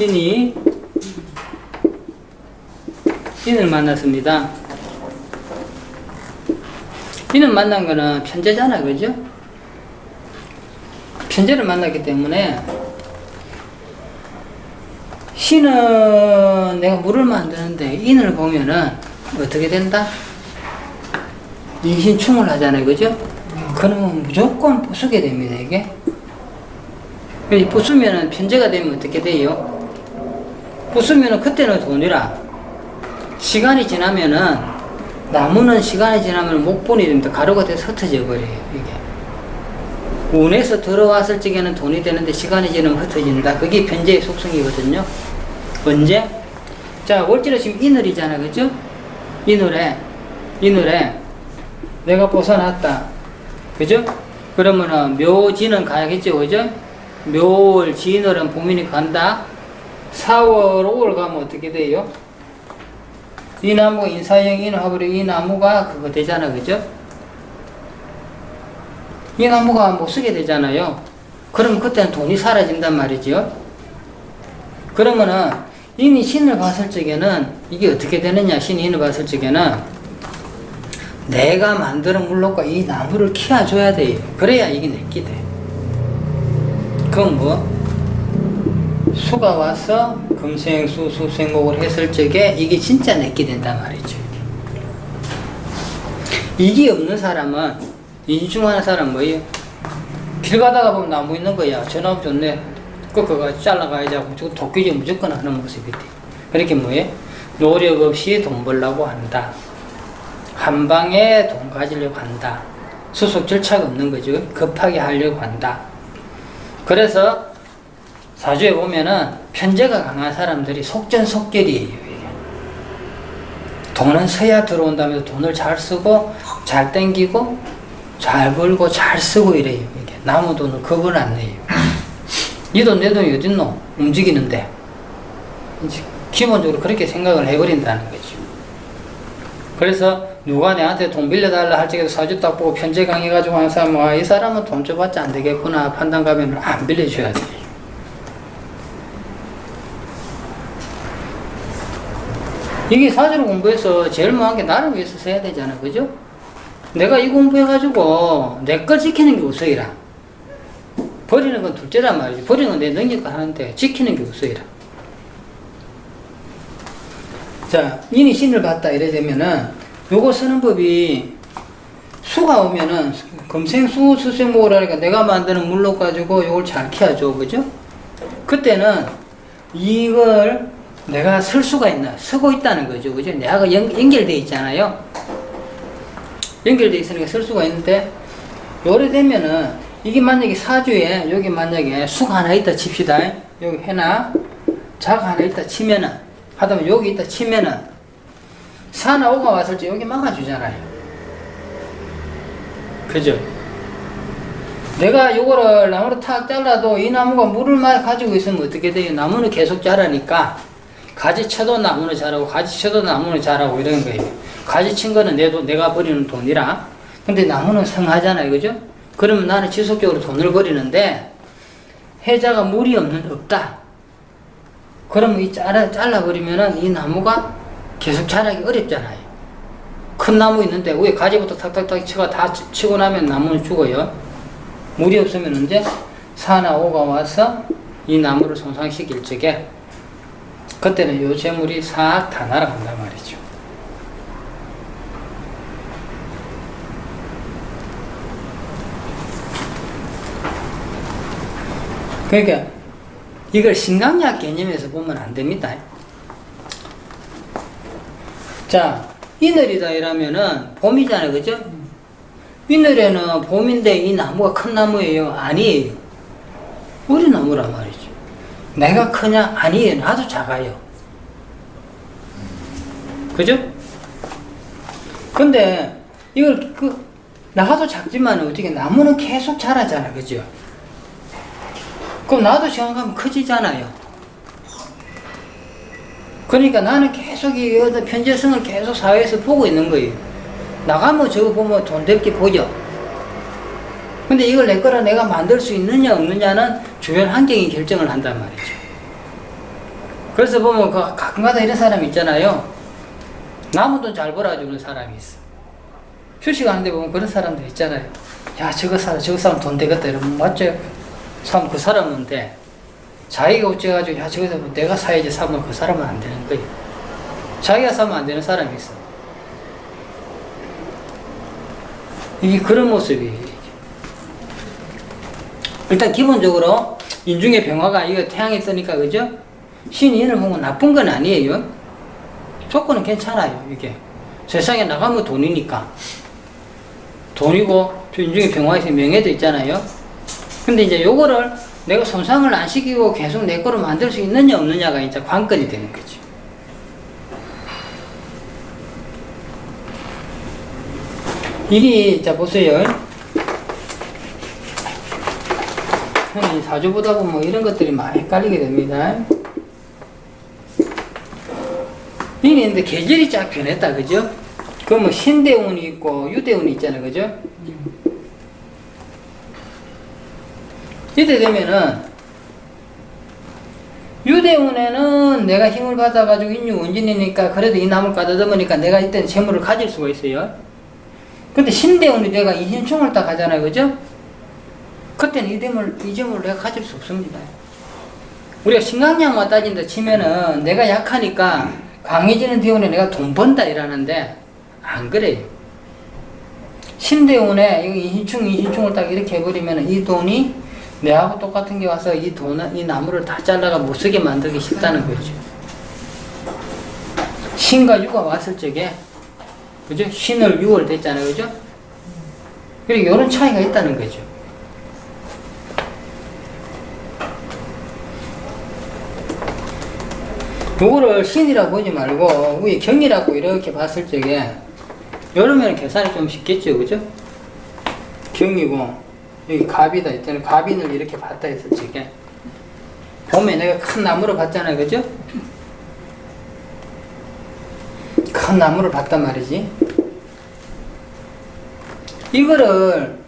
신이 인을 만났습니다. 인을 만난 거는 편제잖아, 그죠? 편제를 만났기 때문에 신은 내가 물을 만드는데 인을 보면은 어떻게 된다? 인신충을 하잖아요, 그죠? 그러면 무조건 부수게 됩니다, 이게. 이 부수면은 편제가 되면 어떻게 돼요? 부수면은 그때는 돈이라. 시간이 지나면은 나무는 시간이 지나면 목본이 됩니다. 가루가 돼서 흩어져 버려요, 이게. 운에서 들어왔을 적에는 돈이 되는데 시간이 지나면 흩어진다. 그게 변제의 속성이거든요. 언제? 자, 월지로 지금 이늘이잖아, 그죠? 이늘에, 이늘에 내가 벗어났다. 그죠? 그러면은 묘지는 가야겠죠, 그죠? 묘월, 진월은 봄이니 간다. 4월, 5월 가면 어떻게 돼요? 이 나무가 인사형 인화버려 이 나무가 그거 되잖아, 그죠? 이 나무가 못 쓰게 되잖아요. 그러면 그때는 돈이 사라진단 말이죠. 그러면은 이미 신을 봤을 적에는 이게 어떻게 되느냐, 신이 인을 봤을 적에는 내가 만드는 물로가 이 나무를 키워줘야 돼요. 그래야 이게 내끼 돼. 그건 뭐? 수가 와서 금생 수 수생목을 했을 적에 이게 진짜 내끼 된단 말이죠. 이게 없는 사람은 인중하는 사람 뭐예요? 길 가다가 보면 나무 있는 거야. 저 나무 좋네. 꺾어가 잘라가야지 하고 저 도끼질 무조건 하는 모습이 돼. 그렇게 뭐예요? 노력 없이 돈 벌려고 한다. 한 방에 돈 가지려고 한다. 수속 절차가 없는 거죠. 급하게 하려고 한다. 그래서 사주에 보면은 편제가 강한 사람들이 속전속결이에요. 돈은 서야 들어온다면서 돈을 잘 쓰고 잘 땡기고 잘 벌고 잘 쓰고 이래요. 이게 남은 돈은 겁을 안 내요. 이돈내 돈이 어딨노? 움직이는데 이제 기본적으로 그렇게 생각을 해버린다는 거죠. 그래서 누가 내한테 돈 빌려달라 할 적에도 사주 딱 보고 편제 강해가지고 하는 사람은 와, 이 사람은 돈 줘봤자 안 되겠구나 판단 가면 안 빌려줘야 돼. 이게 사주를 공부해서 제일 먼한 게 나를 위해서 써야 되잖아, 그죠? 내가 이 공부해가지고 내 걸 지키는 게 우선이라. 버리는 건 둘째란 말이지. 버리는 건 내 능력과 하는데 지키는 게 우선이라. 자, 인이 신을 봤다 이래 되면은 요거 쓰는 법이 수가 오면은 금생수 수생목이라니까 내가 만드는 물로 가지고 요걸 잘 키워줘. 그죠? 그때는 이걸 내가 쓸 수가 있나? 쓰고 있다는 거죠. 그죠? 내가 연, 연결돼 있잖아요. 연결돼 있으니까 쓸 수가 있는데 요래 되면은 이게 만약에 사주에 여기 만약에 수가 하나 있다 칩시다. 여기 해나 자가 하나 있다 치면은 하다면 여기 있다 치면은 사나 오가 왔을 때 여기 막아주잖아요. 그죠? 내가 요거를 나무를 탁 잘라도 이 나무가 물을 많이 가지고 있으면 어떻게 돼요? 나무는 계속 자라니까 가지 쳐도 나무는 자라고 가지 쳐도 나무는 자라고 이런 거예요. 가지 친 거는 내 돈, 내가 버리는 돈이라. 근데 나무는 성하잖아요. 그죠? 그러면 나는 지속적으로 돈을 버리는데 해자가 물이 없는 없다. 그러면 이 잘라, 잘라버리면은 이 나무가 계속 자라기 어렵잖아요. 큰 나무 있는데 위에 가지부터 탁탁탁 치고 다 치- 치고 나면 나무는 죽어요. 물이 없으면 언제 사나 오가 와서 이 나무를 손상시킬 적에 그때는 요 재물이 싹 다 날아간단 말이죠. 그러니까 이걸 신강약 개념에서 보면 안 됩니다. 자, 이늘이다 이러면은 봄이잖아요. 그죠? 이늘에는 봄인데 이 나무가 큰 나무예요? 아니에요. 우리 나무란 말이죠. 내가 크냐? 아니에요. 나도 작아요. 그죠? 근데 이걸 그 나도 작지만 어떻게 나무는 계속 자라잖아. 그죠? 그럼 나도 가면 커지잖아요. 그러니까 나는 계속 이 편재성을 계속 사회에서 보고 있는 거예요. 나가면 저거 보면 돈 될 게 보죠. 근데 이걸 내 거라 내가 만들 수 있느냐 없느냐는 주변 환경이 결정을 한단 말이죠. 그래서 보면 그 가끔가다 이런 사람이 있잖아요. 남은 돈 잘 벌어주는 사람이 있어. 주식하는데 보면 그런 사람들 있잖아요. 야, 저거 사람, 저거 사람 돈 되겠다. 이러면 맞죠? 사람 그 사람은 돼. 자기가 어째가지고, 야, 저거 사면 내가 사야지 사면 그 사람은 안 되는 거예요. 자기가 사면 안 되는 사람이 있어. 이게 그런 모습이에요. 일단 기본적으로 인중의 병화가 이거 태양에 뜨니까 그죠? 이를 보면 나쁜 건 아니에요. 조건은 괜찮아요. 이게 세상에 나가면 돈이니까 돈이고 저 인중의 병화에서 명예도 있잖아요. 근데 이제 요거를 내가 손상을 안 시키고 계속 내 거로 만들 수 있느냐 없느냐가 이제 관건이 되는 거지. 이게 자 보세요. 보다 보면 뭐 이런 것들이 많이 헷갈리게 됩니다. 이게 근데 계절이 쫙 변했다, 그죠? 그러면 신대운이 있고 유대운이 있잖아요, 그죠? 이때 되면은 유대운에는 내가 힘을 받아가지고 인유 원진이니까 그래도 이 나무를 가다듬으니까 내가 이때는 재물을 가질 수가 있어요. 근데 신대운이 내가 이신충을 딱 하잖아요, 그죠? 그때는 이 점을, 이 점을 내가 가질 수 없습니다. 우리가 신강량만 따진다 치면은 내가 약하니까 강해지는 대운에 내가 돈 번다 이러는데 안 그래요. 신대운에 이 인신충, 인신충을 딱 이렇게 해버리면 이 돈이 내하고 똑같은 게 와서 이 돈, 이 나무를 다 잘라가 못 쓰게 만들기 쉽다는 거죠. 신과 유가 왔을 적에 그죠? 신을 6월 됐잖아요. 그죠? 그리고 이런 차이가 있다는 거죠. 요거를 신이라고 보지 말고 위에 경이라고 이렇게 봤을 적에 여름에는 계산이 좀 쉽겠죠. 그죠? 경이고 여기 갑이다 있잖아요. 갑인을 이렇게 봤다 했을 적에 봄에 내가 큰 나무를 봤잖아요. 그죠? 큰 나무를 봤단 말이지. 이거를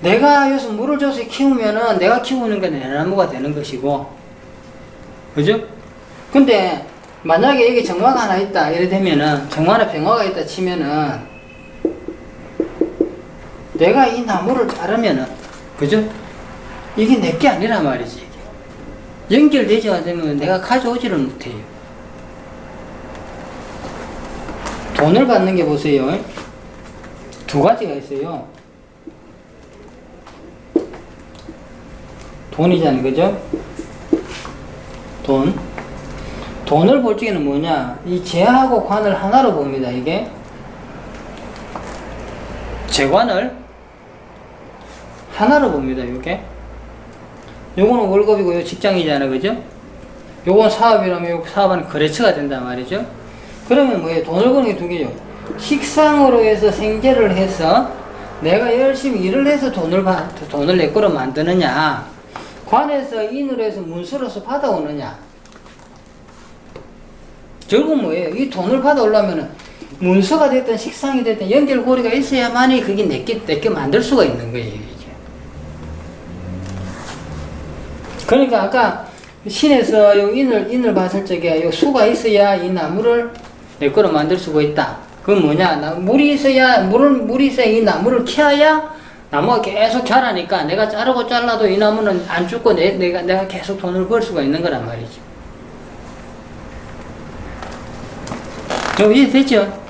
내가 여기서 물을 줘서 키우면은 내가 키우는 게 내 나무가 되는 것이고, 그죠? 근데 만약에 여기 정화가 하나 있다 이래 되면은 정화나 병화가 있다 치면은 내가 이 나무를 자르면은 그죠? 이게 내게 아니란 말이지. 이게. 연결되지 않으면 내가 가져오지를 못해요. 돈을 받는 게 보세요. 두 가지가 있어요. 돈이잖아요. 그죠? 돈. 돈을 볼 적에는 뭐냐? 이 재하고 관을 하나로 봅니다. 이게. 재관을 하나로 봅니다. 이게. 요거는 월급이고 요 직장이잖아요. 그죠? 요건 사업이라면 요 사업은 거래처가 된단 말이죠. 그러면 뭐예요? 돈을 버는 게 두 개죠. 식상으로 해서 생계를 해서 내가 열심히 일을 해서 돈을 받, 돈을 내 거로 만드느냐, 관에서 인으로 해서 문서로서 받아오느냐. 결국 뭐예요? 이 돈을 받아오려면은 문서가 됐든 식상이 됐든 연결고리가 있어야만이 그게 내게, 내게 만들 수가 있는 거예요, 이게. 그러니까 아까 신에서 요 인을, 인을 봤을 적에 요 수가 있어야 이 나무를 내 거로 만들 수가 있다. 그건 뭐냐? 나, 물이 있어야, 물을, 물이 있어야 이 나무를 키워야 나무가 계속 자라니까 내가 자르고 잘라도 이 나무는 안 죽고 내, 내가, 내가 계속 돈을 벌 수가 있는 거란 말이죠. 좀 이해됐죠?